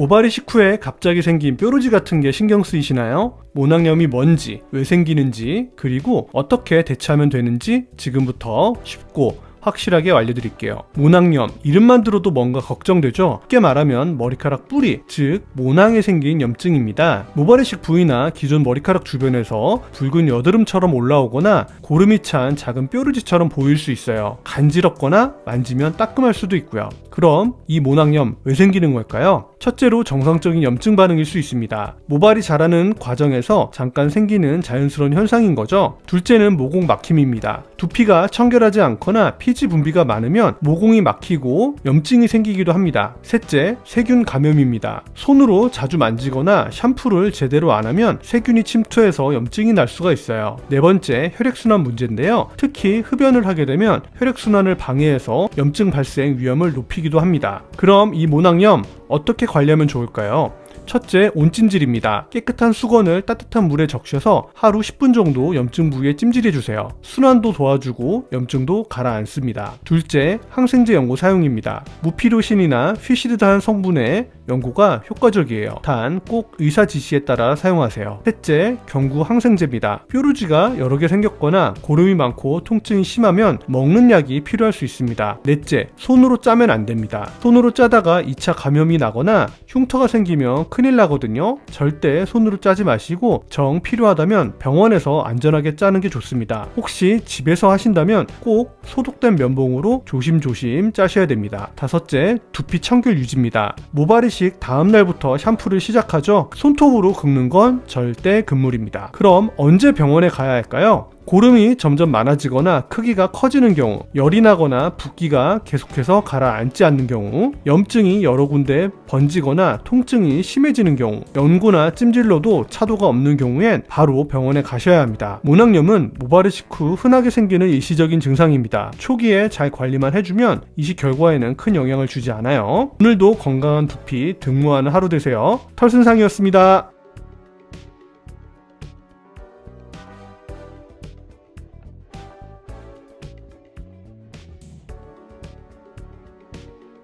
모발이 식후에 갑자기 생긴 뾰루지 같은 게 신경 쓰이시나요? 모낭염이 뭔지, 왜 생기는지, 그리고 어떻게 대처하면 되는지 지금부터 쉽고 확실하게 알려드릴게요. 모낭염, 이름만 들어도 뭔가 걱정되죠? 쉽게 말하면 머리카락 뿌리, 즉 모낭에 생긴 염증입니다. 모발이식 부위나 기존 머리카락 주변에서 붉은 여드름처럼 올라오거나 고름이 찬 작은 뾰루지처럼 보일 수 있어요. 간지럽거나 만지면 따끔할 수도 있고요. 그럼 이 모낭염 왜 생기는 걸까요? 첫째로 정상적인 염증 반응일 수 있습니다. 모발이 자라는 과정에서 잠깐 생기는 자연스러운 현상인 거죠. 둘째는 모공 막힘입니다. 두피가 청결하지 않거나 피지 분비가 많으면 모공이 막히고 염증이 생기기도 합니다. 셋째, 세균 감염입니다. 손으로 자주 만지거나 샴푸를 제대로 안 하면 세균이 침투해서 염증이 날 수가 있어요. 네 번째, 혈액순환 문제인데요. 특히 흡연을 하게 되면 혈액순환을 방해해서 염증 발생 위험을 높이기도 합니다. 그럼 이 모낭염 어떻게 관리하면 좋을까요? 첫째, 온찜질입니다. 깨끗한 수건을 따뜻한 물에 적셔서 하루 10분 정도 염증 부위에 찜질해 주세요. 순환도 도와주고 염증도 가라앉습니다. 둘째, 항생제 연고 사용입니다. 무피로신이나 휘시드한 성분의 연고가 효과적이에요. 단 꼭 의사 지시에 따라 사용하세요. 셋째, 경구 항생제입니다. 뾰루지가 여러 개 생겼거나 고름이 많고 통증이 심하면 먹는 약이 필요할 수 있습니다. 넷째, 손으로 짜면 안 됩니다. 손으로 짜다가 2차 감염이 나거나 흉터가 생기면 큰일 나거든요. 절대 손으로 짜지 마시고 정 필요하다면 병원에서 안전하게 짜는 게 좋습니다. 혹시 집에서 하신다면 꼭 소독된 면봉으로 조심조심 짜셔야 됩니다. 다섯째, 두피 청결 유지입니다. 모발이 식 다음 날부터 샴푸를 시작하죠. 손톱으로 긁는 건 절대 금물입니다. 그럼 언제 병원에 가야 할까요? 고름이 점점 많아지거나 크기가 커지는 경우, 열이 나거나 붓기가 계속해서 가라앉지 않는 경우, 염증이 여러 군데 번지거나 통증이 심해지는 경우, 연고나 찜질로도 차도가 없는 경우엔 바로 병원에 가셔야 합니다. 모낭염은 모발이식 후 흔하게 생기는 일시적인 증상입니다. 초기에 잘 관리만 해주면 이식 결과에는 큰 영향을 주지 않아요. 오늘도 건강한 두피 등무하는 하루 되세요. 털순상이었습니다.